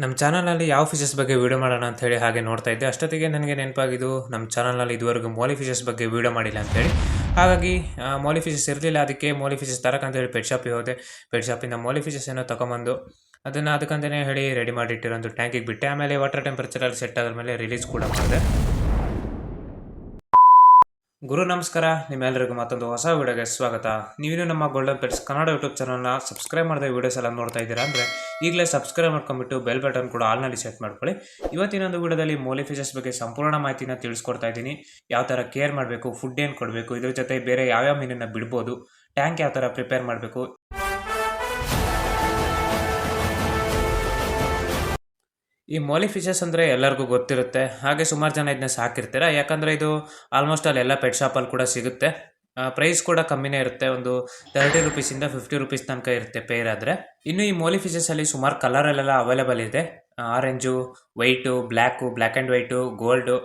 ನಮ್ಮ ಚಾನಲಲ್ಲಿ ಯಾವ ಫಿಶಸ್ ಬಗ್ಗೆ ವೀಡಿಯೋ ಮಾಡೋಣ ಅಂತ ಹೇಳಿ ಹಾಗೆ ನೋಡ್ತಾ ಇದ್ದೆ. ಅಷ್ಟೊತ್ತಿಗೆ ನನಗೆ ನೆನಪಾಗಿದ್ದು ನಮ್ಮ ಚಾನಲ್ನಲ್ಲಿ ಇದುವರೆಗೂ ಮೋಲಿ ಫಿಶಸ್ ಬಗ್ಗೆ ವೀಡಿಯೋ ಮಾಡಿಲ್ಲ ಅಂತೇಳಿ ಹಾಗಾಗಿ ಮೋಲಿ ಫಿಶಸ್ ಇರಲಿಲ್ಲ, ಅದಕ್ಕೆ ಮೋಲಿ ಫಿಶಸ್ ತರಕಂತೇಳಿ ಪೆಟ್ ಶಾಪಿಗೆ ಹೋದೆ. ಪೆಟ್ ಶಾಪಿಂದ ಮೋಲಿ ಫಿಶಸ್ ಏನೋ ತೊಗೊಂಬಂದು ಅದನ್ನು ಅದಕ್ಕಂತಲೇ ಹೇಳಿ ರೆಡಿ ಮಾಡಿಟ್ಟಿರೋದು ಟ್ಯಾಂಕಿಗೆ ಬಿಟ್ಟೆ. ಆಮೇಲೆ ವಾಟರ್ ಟೆಂಪರೇಚರಲ್ಲಿ ಸೆಟ್ ಆದ ಮೇಲೆ ರಿಲೀಸ್ ಕೂಡ ಮಾಡಿದೆ. ಗುರು ನಮಸ್ಕಾರ ನಿಮ್ಮೆಲ್ಲರಿಗೂ ಮತ್ತೊಂದು ಹೊಸ ವಿಡಿಯೋಗೆ ಸ್ವಾಗತ. ನೀವಿನ್ನೂ ನಮ್ಮ ಗೋಲ್ಡನ್ ಪೆಟ್ಸ್ ಕನ್ನಡ ಯೂಟ್ಯೂಬ್ ಚಾನಲ್ನ ಸಬ್ಸ್ಕ್ರೈಬ್ ಮಾಡಿದ ವೀಡಿಯೋಸ್ ಎಲ್ಲ ನೋಡ್ತಾ ಇದ್ದೀರಾ ಅಂದರೆ ಈಗಲೇ ಸಬ್ಸ್ಕ್ರೈಬ್ ಮಾಡ್ಕೊಂಬಿಟ್ಟು ಬೆಲ್ ಬಟನ್ ಕೂಡ ಆಲ್ನಲ್ಲಿ ಸೆಟ್ ಮಾಡ್ಕೊಳ್ಳಿ. ಇವತ್ತಿನೊಂದು ವಿಡಿಯೋದಲ್ಲಿ ಮೋಲಿ ಫಿಶಸ್ ಬಗ್ಗೆ ಸಂಪೂರ್ಣ ಮಾಹಿತಿನ ತಿಳಿಸ್ಕೊಡ್ತಾ ಇದ್ದೀನಿ. ಯಾವ ಥರ ಕೇರ್ ಮಾಡಬೇಕು ಫುಡ್ ಏನು ಕೊಡಬೇಕು, ಇದ್ರ ಜೊತೆ ಬೇರೆ ಯಾವ್ಯಾವ ಮೀನನ್ನು ಬಿಡ್ಬೋದು ಟ್ಯಾಂಕ್ ಯಾವ ಥರ ಪ್ರಿಪೇರ್ ಮಾಡಬೇಕು ಈ ಮೋಲಿ ಫಿಶಸ್ ಅಂದರೆ ಎಲ್ಲರಿಗೂ ಗೊತ್ತಿರುತ್ತೆ. ಹಾಗೆ ಸುಮಾರು ಜನ ಇದನ್ನ ಸಾಕಿರ್ತೀರ? ಯಾಕಂದರೆ ಇದು ಆಲ್ಮೋಸ್ಟ್ ಅಲ್ಲಿ ಎಲ್ಲ ಪೆಟ್ ಶಾಪಲ್ಲಿ ಕೂಡ ಸಿಗುತ್ತೆ. ಪ್ರೈಸ್ ಕೂಡ ಕಮ್ಮಿನೇ ಇರುತ್ತೆ. ಒಂದು ತರ್ಟಿ ರುಪೀಸಿಂದ ಫಿಫ್ಟಿ ರುಪೀಸ್ ತನಕ ಇರುತ್ತೆ ಪೇರ್ ಆದರೆ. ಇನ್ನು ಈ ಮೋಲಿ ಫಿಶಸಲ್ಲಿ ಸುಮಾರು ಕಲರಲ್ಲೆಲ್ಲ ಅವೈಲೇಬಲ್ ಇದೆ. Orange white black black and white gold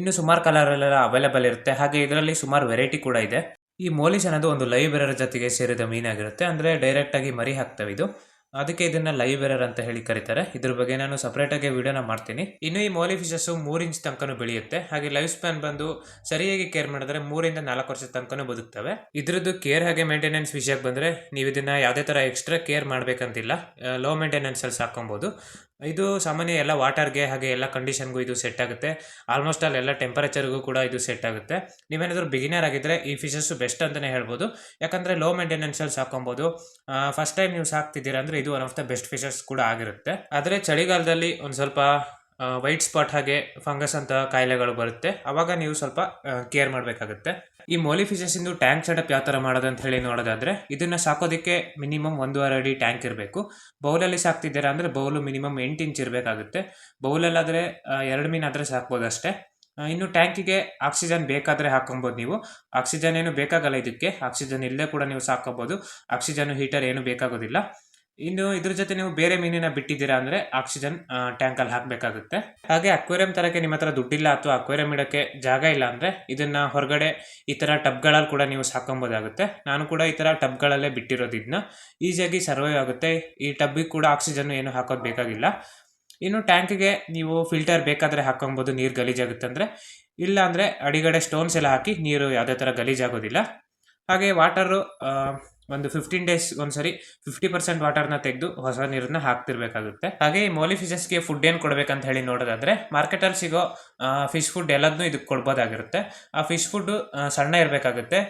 ಇನ್ನು ಸುಮಾರು ಕಲರಲ್ಲೆಲ್ಲ ಅವೈಲೇಬಲ್ ಇರುತ್ತೆ. ಹಾಗೆ ಇದರಲ್ಲಿ ಸುಮಾರು ವೆರೈಟಿ ಕೂಡ ಇದೆ. ಈ ಮೋಲಿಸ್ ಅನ್ನೋದು ಒಂದು ಲೈವ್ ಬೆರರ್ ಜೊತೆಗೆ ಸೇರಿದ ಮೀನಾಗಿರುತ್ತೆ. ಅಂದರೆ ಡೈರೆಕ್ಟಾಗಿ ಮರಿ ಹಾಕ್ತವೆ ಇದು. ಅದಕ್ಕೆ ಇದನ್ನ ಲೈವ್ ಬೆರರ್ ಅಂತ ಹೇಳಿ ಕರೀತಾರೆ. ಇದ್ರ ಬಗ್ಗೆ ನಾನು ಸಪ್ರೇಟಾಗಿ ವಿಡಿಯೋನ ಮಾಡ್ತೀನಿ. ಇನ್ನು ಈ ಮೋಲಿ ಮೂರು ಇಂಚ್ ತನಕನೂ ಬೆಳೆಯುತ್ತೆ. ಹಾಗೆ ಲೈಫ್ ಸ್ಪ್ಯಾನ್ ಬಂದು ಸರಿಯಾಗಿ ಕೇರ್ ಮಾಡಿದ್ರೆ ಮೂರಿಂದ ನಾಲ್ಕು ವರ್ಷದ ತನಕನೂ ಬದುಕ್ತವೆ. ಇದ್ರದ್ದು ಕೇರ್ ಹಾಗೆ ಮೇಂಟೆನೆನ್ಸ್ ವಿಷಯಕ್ಕೆ ಬಂದರೆ ನೀವು ಇದನ್ನ ಯಾವುದೇ ಥರ ಎಕ್ಸ್ಟ್ರಾ ಕೇರ್ ಮಾಡಬೇಕಂತಿಲ್ಲ. ಲೋ ಮೇಂಟೆನೆನ್ಸಲ್ಲಿ ಸಾಕೊಬೋದು ಇದು ಸಾಮಾನ್ಯ ಎಲ್ಲ ವಾಟರ್ಗೆ ಹಾಗೆ ಎಲ್ಲ ಕಂಡೀಷನ್ಗೂ ಇದು ಸೆಟ್ ಆಗುತ್ತೆ. ಆಲ್ಮೋಸ್ಟ್ ಅಲ್ಲಿ ಎಲ್ಲ ಟೆಂಪರೇಚರ್ಗೂ ಕೂಡ ಇದು ಸೆಟ್ ಆಗುತ್ತೆ. ನೀವೇನಾದರೂ ಬಿಗಿನರ್ ಆಗಿದ್ದರೆ ಈ ಫಿಶಸ್ಸು ಬೆಸ್ಟ್ ಅಂತಲೇ ಹೇಳ್ಬೋದು. ಯಾಕಂದರೆ ಲೋ ಮೇಂಟೆನೆನ್ಸಲ್ಲಿ ಸಾಕೊಬೋದು ಫಸ್ಟ್ ಟೈಮ್ ನೀವು ಸಾಕ್ತಿದ್ದೀರಾ ಅಂದರೆ ಇದು one of the best fishes ಕೂಡ ಆಗಿರುತ್ತೆ. ಆದರೆ ಚಳಿಗಾಲದಲ್ಲಿ ಒಂದು ಸ್ವಲ್ಪ ವೈಟ್ ಸ್ಪಾಟ್ ಹಾಗೆ ಫಂಗಸ್ ಅಂತ ಕಾಯಿಲೆಗಳು ಬರುತ್ತೆ. ಅವಾಗ ನೀವು ಸ್ವಲ್ಪ ಕೇರ್ ಮಾಡಬೇಕಾಗುತ್ತೆ. ಈ ಮೋಲಿ ಫಿಶಸ್ ಇಂದು ಟ್ಯಾಂಕ್ ಸೆಟಪ್ ಯಾವ ಥರ ಮಾಡೋದು ಅಂತ ಹೇಳಿ ನೋಡೋದಾದ್ರೆ, ಇದನ್ನ ಸಾಕೋದಕ್ಕೆ ಮಿನಿಮಮ್ ಒಂದೂವರೆ ಅಡಿ ಟ್ಯಾಂಕ್ ಇರಬೇಕು. ಬೌಲಲ್ಲಿ ಸಾಕ್ತಿದ್ದೀರಾ ಅಂದರೆ ಬೌಲು ಮಿನಿಮಮ್ ಎಂಟು ಇಂಚ್ ಇರಬೇಕಾಗುತ್ತೆ. ಬೌಲಲ್ಲಾದರೆ ಎರಡು ಮೀನು ಆದರೆ ಸಾಕ್ಬೋದು ಅಷ್ಟೇ. ಇನ್ನು ಟ್ಯಾಂಕಿಗೆ ಆಕ್ಸಿಜನ್ ಬೇಕಾದರೆ ಹಾಕೊಬೋದು ನೀವು. ಆಕ್ಸಿಜನ್ ಏನು ಬೇಕಾಗಲ್ಲ ಇದಕ್ಕೆ. ಆಕ್ಸಿಜನ್ ಇಲ್ಲದೆ ಕೂಡ ನೀವು ಸಾಕೋಬೋದು ಆಕ್ಸಿಜನ್ ಹೀಟರ್ ಏನು ಬೇಕಾಗೋದಿಲ್ಲ. ಇನ್ನು ಇದ್ರ ಜೊತೆ ನೀವು ಬೇರೆ ಮೀನಿನ ಬಿಟ್ಟಿದ್ದೀರಾ ಅಂದರೆ ಆಕ್ಸಿಜನ್ ಟ್ಯಾಂಕಲ್ಲಿ ಹಾಕಬೇಕಾಗುತ್ತೆ. ಹಾಗೆ ಅಕ್ವೇರಿಯಂ ತರಕ್ಕೆ ನಿಮ್ಮ ಹತ್ರ ದುಡ್ಡಿಲ್ಲ ಅಥವಾ ಅಕ್ವೇರಿಯಂ ಇಡಕ್ಕೆ ಜಾಗ ಇಲ್ಲ ಅಂದರೆ ಇದನ್ನ ಹೊರಗಡೆ ಈ ಥರ ಟಬ್ಗಳಲ್ಲಿ ಕೂಡ ನೀವು ಸಾಕೊಬೋದಾಗುತ್ತೆ ನಾನು ಕೂಡ ಈ ಥರ ಟಬ್ಗಳಲ್ಲೇ ಬಿಟ್ಟಿರೋದು ಇದನ್ನ ಈಸಿಯಾಗಿ ಸರ್ವೈವ್ ಆಗುತ್ತೆ. ಈ ಟಬ್ಬಿಗೆ ಕೂಡ ಆಕ್ಸಿಜನ್ ಏನು ಹಾಕೋದು ಬೇಕಾಗಿಲ್ಲ. ಇನ್ನು ಟ್ಯಾಂಕ್ಗೆ ನೀವು ಫಿಲ್ಟರ್ ಬೇಕಾದರೆ ಹಾಕೊಬೋದು ನೀರು ಗಲೀಜಾಗುತ್ತೆ ಅಂದರೆ. ಇಲ್ಲ ಅಂದ್ರೆ ಅಡಿಗಡೆ ಸ್ಟೋನ್ಸ್ ಎಲ್ಲ ಹಾಕಿ ನೀರು ಯಾವುದೇ ಥರ ಗಲೀಜಾಗೋದಿಲ್ಲ ಹಾಗೆ ವಾಟರು ಒಂದು ಫಿಫ್ಟೀನ್ ಡೇಸ್ ಒಂದ್ಸರಿ ಫಿಫ್ಟಿ ಪರ್ಸೆಂಟ್ ವಾಟರ್ನ ತೆಗೆದು ಹೊಸ ನೀರನ್ನ ಹಾಕ್ತಿರ್ಬೇಕಾಗುತ್ತೆ. ಹಾಗೆ ಈ ಮೋಲಿ ಫಿಶಸ್ಗೆ ಫುಡ್ ಏನು ಕೊಡಬೇಕಂತ ಹೇಳಿ ನೋಡೋದಾದ್ರೆ ಮಾರ್ಕೆಟಲ್ಲಿ ಸಿಗೋ ಫಿಶ್ ಫುಡ್ ಎಲ್ಲದನ್ನೂ ಇದಕ್ಕೆ ಕೊಡ್ಬೋದಾಗಿರುತ್ತೆ. ಆ ಫಿಶ್ ಫುಡ್ಡು ಸಣ್ಣ ಇರಬೇಕಾಗುತ್ತೆ.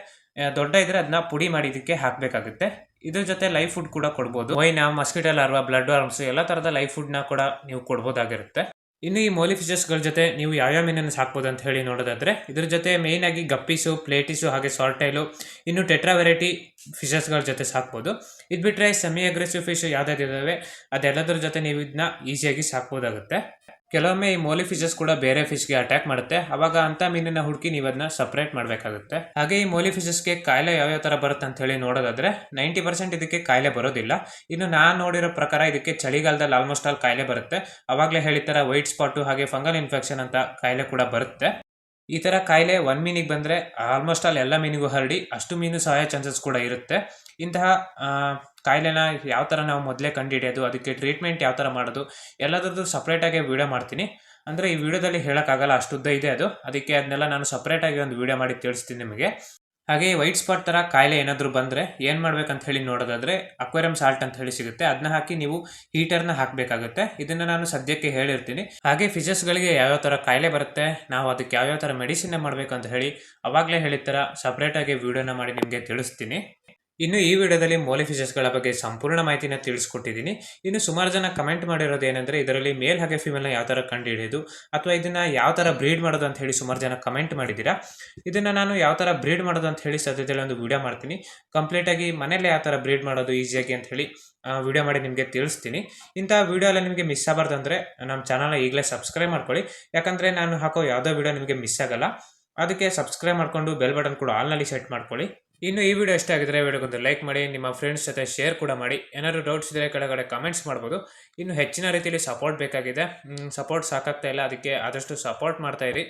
ದೊಡ್ಡ ಇದ್ರೆ ಅದನ್ನ ಪುಡಿ ಮಾಡಿ ಇದಕ್ಕೆ ಹಾಕಬೇಕಾಗುತ್ತೆ. ಇದ್ರ ಜೊತೆ ಲೈಫ್ ಫುಡ್ ಕೂಡ ಕೊಡ್ಬೋದು. ವೈನ ಮಸ್ಕಿಟಲ್ ಅರ್ವಾ ಬ್ಲಡ್ ವಾರ್ಮ್ಸ್ ಎಲ್ಲ ಥರದ ಲೈಫ್ ಫುಡ್ನ ಕೂಡ ನೀವು ಕೊಡ್ಬೋದಾಗಿರುತ್ತೆ. ಇನ್ನು ಈ ಮೋಲಿ ಫಿಶಸ್ಗಳ ಜೊತೆ ನೀವು ಯಾವ್ಯಾವ ಮೀನನ್ನು ಸಾಕ್ಬೋದು ಅಂತ ಹೇಳಿ ನೋಡೋದಾದ್ರೆ, ಇದ್ರ ಜೊತೆ ಮೇಯ್ನ್ ಆಗಿ ಗಪ್ಪೀಸು, ಪ್ಲೇಟಿಸು ಹಾಗೆ ಸಾಲ್ಟೈಲು ಇನ್ನು ಟೆಟ್ರಾ ವೆರೈಟಿ ಫಿಶಸ್ಗಳ ಜೊತೆ ಸಾಕ್ಬೋದು. ಇದು ಬಿಟ್ಟರೆ ಸೆಮಿ ಅಗ್ರೆಸಿವ್ ಫಿಶ್ ಯಾವುದಾದ್ರು ಇದ್ದಾವೆ ಅದೆಲ್ಲದರ ಜೊತೆ ನೀವು ಇದನ್ನ ಈಸಿಯಾಗಿ ಸಾಕ್ಬೋದಾಗುತ್ತೆ. ಕೆಲವೊಮ್ಮೆ ಈ ಮೋಲಿ ಫಿಶಸ್ ಕೂಡ ಬೇರೆ ಫಿಶ್ಗೆ ಅಟ್ಯಾಕ್ ಮಾಡುತ್ತೆ. ಅವಾಗ ಅಂತ ಮೀನನ್ನ ಹುಡುಕಿ ನೀವು ಅದನ್ನ ಸಪ್ರೇಟ್ ಮಾಡಬೇಕಾಗುತ್ತೆ. ಹಾಗೆ ಈ ಮೋಲಿ ಫಿಶಸ್ಗೆ ಕಾಯಿಲೆ ಯಾವ್ಯಾವ ಥರ ಬರುತ್ತೆ ಅಂತ ಹೇಳಿ ನೋಡೋದಾದ್ರೆ ನೈಂಟಿ ಪರ್ಸೆಂಟ್ ಇದಕ್ಕೆ ಕಾಯಿಲೆ ಬರೋದಿಲ್ಲ. ಇನ್ನು ನಾನು ನೋಡಿರೋ ಪ್ರಕಾರ ಇದಕ್ಕೆ ಚಳಿಗಾಲದಲ್ಲಿ ಆಲ್ಮೋಸ್ಟ್ ಆಲ್ ಕಾಯಿಲೆ ಬರುತ್ತೆ. ಅವಾಗಲೇ ಹೇಳಿತರ ವೈಟ್ ಸ್ಪಾಟು ಹಾಗೆ ಫಂಗಲ್ ಇನ್ಫೆಕ್ಷನ್ ಅಂತ ಕಾಯಿಲೆ ಕೂಡ ಬರುತ್ತೆ. ಈ ಥರ ಕಾಯಿಲೆ ಒನ್ ಮೀನಿಗೆ ಬಂದರೆ ಆಲ್ಮೋಸ್ಟ್ ಆಲ್ ಎಲ್ಲ ಮೀನಿಗೂ ಹರಡಿ ಅಷ್ಟು ಮೀನು ಸಾಯೋ ಚಾನ್ಸಸ್ ಕೂಡ ಇರುತ್ತೆ. ಇಂತಹ ಕಾಯಿಲೆನ ಯಾವ ಥರ ನಾವು ಮೊದಲೇ ಕಂಡುಹಿಡಿಯೋದು ಅದಕ್ಕೆ ಟ್ರೀಟ್ಮೆಂಟ್ ಯಾವ ಥರ ಮಾಡೋದು, ಎಲ್ಲದರದ್ದು ಸಪ್ರೇಟಾಗಿ ವಿಡಿಯೋ ಮಾಡ್ತೀನಿ. ಅಂದರೆ ಈ ವಿಡಿಯೋದಲ್ಲಿ ಹೇಳೋಕ್ಕಾಗಲ್ಲ, ಅಷ್ಟುದ್ದ ಇದೆ ಅದು. ಅದಕ್ಕೆ ಅದನ್ನೆಲ್ಲ ನಾನು ಸಪ್ರೇಟಾಗಿ ಒಂದು ವಿಡಿಯೋ ಮಾಡಿ ತಿಳಿಸ್ತೀನಿ ನಿಮಗೆ. ಹಾಗೆ ವೈಟ್ ಸ್ಪಾಟ್ ಥರ ಕಾಯಿಲೆ ಏನಾದರೂ ಬಂದರೆ ಏನು ಮಾಡ್ಬೇಕಂತ ಹೇಳಿ ನೋಡೋದಾದರೆ ಅಕ್ವೇರಿಯಂ ಸಾಲ್ಟ್ ಅಂತ ಹೇಳಿ ಸಿಗುತ್ತೆ. ಅದನ್ನ ಹಾಕಿ ನೀವು ಹೀಟರ್ನ ಹಾಕಬೇಕಾಗುತ್ತೆ. ಇದನ್ನು ನಾನು ಸದ್ಯಕ್ಕೆ ಹೇಳಿರ್ತೀನಿ. ಹಾಗೆ ಫಿಶಸ್ಗಳಿಗೆ ಯಾವ್ಯಾವ ಥರ ಕಾಯಿಲೆ ಬರುತ್ತೆ, ನಾವು ಅದಕ್ಕೆ ಯಾವ್ಯಾವ ಥರ ಮೆಡಿಸಿನ್ ಮಾಡಬೇಕು ಅಂತ ಹೇಳಿ ಅವಾಗಲೇ ಹೇಳಿದ ಥರ ಸಪ್ರೇಟಾಗಿ ವಿಡಿಯೋನ ಮಾಡಿ ನಿಮಗೆ ತಿಳಿಸ್ತೀನಿ. ಇನ್ನು ಈ ವಿಡಿಯೋದಲ್ಲಿ ಮೋಲಿ ಫಿಶಸ್ಗಳ ಬಗ್ಗೆ ಸಂಪೂರ್ಣ ಮಾಹಿತಿನ ತಿಳಿಸ್ಕೊಟ್ಟಿದ್ದೀನಿ. ಇನ್ನು ಸುಮಾರು ಜನ ಕಮೆಂಟ್ ಮಾಡಿರೋದು ಏನಂದರೆ, ಇದರಲ್ಲಿ ಮೇಲ್ ಹಾಗೆ ಫಿಮೇಲ್ನ ಯಾವ ಥರ ಕಂಡುಹಿಡಿಯೋದು ಅಥವಾ ಇದನ್ನು ಯಾವ ಥರ ಬ್ರೀಡ್ ಮಾಡೋದು ಅಂತ ಹೇಳಿ ಸುಮಾರು ಜನ ಕಮೆಂಟ್ ಮಾಡಿದ್ದೀರಾ? ಇದನ್ನು ನಾನು ಯಾವ ಥರ ಬ್ರೀಡ್ ಮಾಡೋದು ಅಂತ ಹೇಳಿ ಸದ್ಯದಲ್ಲಿ ಒಂದು ವಿಡಿಯೋ ಮಾಡ್ತೀನಿ. ಕಂಪ್ಲೀಟಾಗಿ ಮನೇಲಿ ಯಾವ ಥರ ಬ್ರೀಡ್ ಮಾಡೋದು ಈಸಿಯಾಗಿ ಅಂತ ಹೇಳಿ ವಿಡಿಯೋ ಮಾಡಿ ನಿಮಗೆ ತಿಳಿಸ್ತೀನಿ. ಇಂಥ ವಿಡಿಯೋ ಎಲ್ಲ ನಿಮಗೆ ಮಿಸ್ ಆಗಬಾರ್ದು ಅಂದರೆ ನಮ್ಮ ಚಾನಲ್ನ ಈಗಲೇ ಸಬ್ಸ್ಕ್ರೈಬ್ ಮಾಡ್ಕೊಳ್ಳಿ. ಯಾಕಂದರೆ ನಾನು ಹಾಕೋ ಯಾವುದೋ ವಿಡಿಯೋ ನಿಮಗೆ ಮಿಸ್ ಆಗಲ್ಲ. ಅದಕ್ಕೆ ಸಬ್ಸ್ಕ್ರೈಬ್ ಮಾಡಿಕೊಂಡು ಬೆಲ್ ಬಟನ್ ಕೂಡ ಆಲ್ನಲ್ಲಿ ಸೆಟ್ ಮಾಡ್ಕೊಳ್ಳಿ. ಇನ್ನು ಈ ವಿಡಿಯೋ ಇಷ್ಟ ಆಗಿದ್ರೆ ವಿಡಿಯೋಗೊಂದು ಲೈಕ್ ಮಾಡಿ, ನಿಮ್ಮ ಫ್ರೆಂಡ್ಸ್ ಜೊತೆ ಶೇರ್ ಕೂಡ ಮಾಡಿ. ಏನಾದರೂ ಡೌಟ್ಸ್ ಇದ್ದರೆ ಕೆಳಗಡೆ ಕಮೆಂಟ್ಸ್ ಮಾಡ್ಬೋದು. ಇನ್ನು ಹೆಚ್ಚಿನ ರೀತಿಯಲ್ಲಿ ಸಪೋರ್ಟ್ ಬೇಕಾಗಿದೆ. ಸಪೋರ್ಟ್ ಸಾಕಾಗ್ತಾ ಇಲ್ಲ. ಅದಕ್ಕೆ ಆದಷ್ಟು ಸಪೋರ್ಟ್ ಮಾಡ್ತಾ ಇರಿ.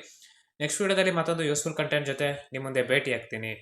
ನೆಕ್ಸ್ಟ್ ವಿಡಿಯೋದಲ್ಲಿ ಮತ್ತೊಂದು ಯೂಸ್ಫುಲ್ ಕಂಟೆಂಟ್ ಜೊತೆ ನಿಮ್ಮ ಮುಂದೆ ಭೇಟಿ ಆಗ್ತೀನಿ